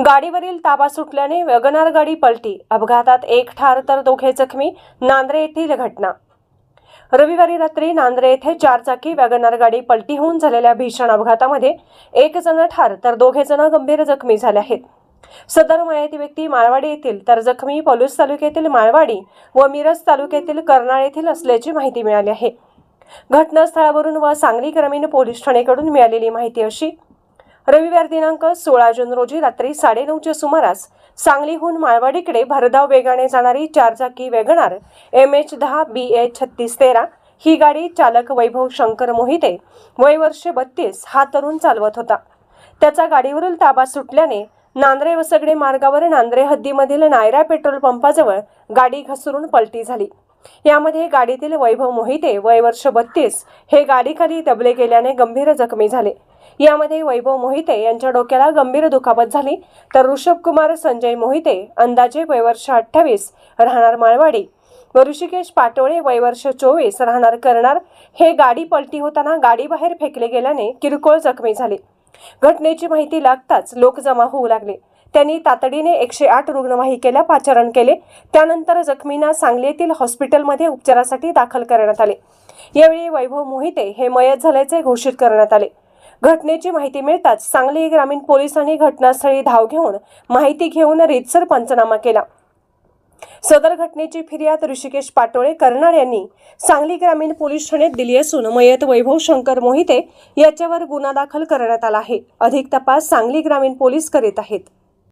गाडीवरील ताबा सुटल्याने वॅगनार गाडी पलटी. अपघातात एक ठार तर दोघे जखमी. नांद्रे येथील घटना. रविवारी रात्री नांद्रे येथे चारचाकी वॅगनार गाडी पलटी होऊन झालेल्या भीषण अपघातामध्ये एक जण ठार तर दोघे जण गंभीर जखमी झाले आहेत. सदर मयती व्यक्ती माळवाडी येथील तर जखमी पलूस तालुक्यातील माळवाडी व मिरज तालुक्यातील कर्नाळ येथील असल्याची माहिती मिळाली आहे. घटनास्थळावरून व सांगली ग्रामीण पोलीस ठाणेकडून मिळालेली माहिती अशी रविवार दिनांक सोळा जून रोजी रात्री साडेनऊच्या सुमारास सांगलीहून माळवाडीकडे भरधाव वेगाने जाणारी चारचाकी वेगणार एम एच दहा बी ए छत्तीस तेरा ही गाडी चालक वैभव शंकर मोहिते वय वर्ष बत्तीस हा तरुण चालवत होता. त्याचा गाडीवरील ताबा सुटल्याने नांद्रे वसगडे मार्गावर नांद्रे हद्दीमधील नायरा पेट्रोल पंपाजवळ गाडी घसरून पलटी झाली. यामध्ये गाडीतील वैभव मोहिते वय वर्ष बत्तीस हे गाडीखाली दबले गेल्याने गंभीर जखमी झाले. यामध्ये वैभव मोहिते यांच्या डोक्याला गंभीर दुखापत झाली तर ऋषभ कुमार संजय मोहिते अंदाजे वयवर्ष अठ्ठावीस राहणार माळवाडी. व ऋषिकेश पाटोळे वयवर्ष चोवीस राहणार करणार. हे गाडी पलटी होताना गाडीबाहेर फेकले गेल्याने किरकोळ जखमी झाले. घटनेची माहिती लागताच लोक जमा होऊ लागले. त्यांनी तातडीने एकशे आठ रुग्णवाहिकेला पाचारण केले. त्यानंतर जखमींना सांगली येथील हॉस्पिटलमध्ये उपचारासाठी दाखल करण्यात आले. यावेळी वैभव मोहिते हे मयत झाल्याचे घोषित करण्यात आले. घटनेची माहिती मिळताच सांगली ग्रामीण पोलिसांनी घटनास्थळी धाव घेऊन माहिती घेऊन रीतसर पंचनामा केला. सदर घटनेची फिर्याद ऋषिकेश पाटोळे करणार यांनी सांगली ग्रामीण पोलीस ठाण्यात दिली असून मयत वैभव शंकर मोहिते याच्यावर गुन्हा दाखल करण्यात आला आहे. अधिक तपास सांगली ग्रामीण पोलीस करीत आहेत.